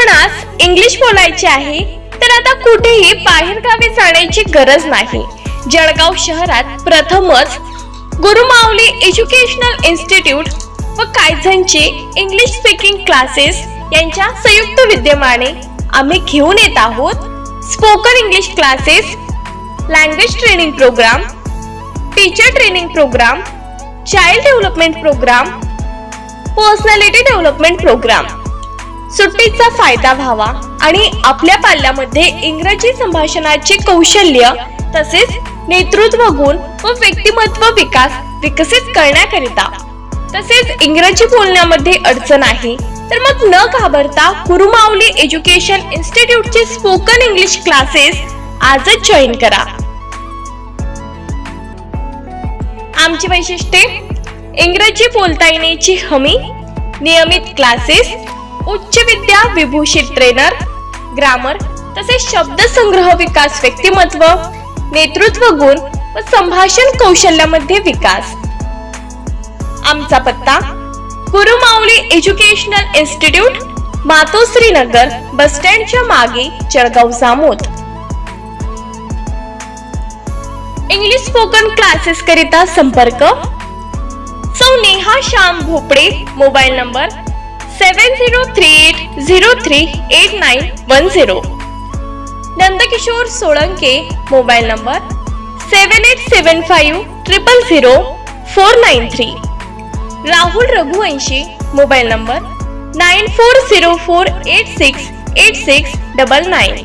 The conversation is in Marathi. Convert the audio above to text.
आपणास इंग्लिश बोलायचे आहे तर आता कुठेही बाहेरगावी जाण्याची गरज नाही. जळगाव शहरात प्रथमच गुरुमाऊली एज्युकेशनल इन्स्टिट्यूट व कायझनचे इंग्लिश स्पीकिंग क्लासेस यांच्या संयुक्त विद्यमाने आम्ही घेऊन येत आहोत. Spoken English classes language training program teacher training program child development program personality development program सुट्टीचा फायदा व्हावा आणि आपल्या पाल्यामध्ये इंग्रजी संभाषणाचे कौशल्य तसेच नेतृत्व गुण व व्यक्तिमत्व विकास विकसित करण्याकरिता. तसेच इंग्रजी बोलण्यामध्ये अडचण आहे तर मग न घाबरता कुरुमाऊली एज्युकेशन इन्स्टिट्यूटचे स्पोकन इंग्लिश क्लासेस आजच जॉईन करा. आमची वैशिष्ट्ये इंग्रजी बोलता येण्याची हमी नियमित क्लासेस उच्च विद्या विभूषित ट्रेनर ग्रामर तसेच शब्दसंग्रह विकास व्यक्तिमत्व नेतृत्व गुण व संभाषण कौशल्यामध्ये विकास. आमचा पत्ता Gurumauli educational institute Matoshri Nagar bus स्टँडच्या मागे Jalgaon Jamod. English spoken classes करिता संपर्क सौ Neha Shyam Bhopade mobile number seven zero three eight zero three eight nine one zero Nandkishor Solanke mobile number seven eight seven five triple zero four nine three Rahul Raghuvanshi mobile number nine four zero four eight six eight six double nine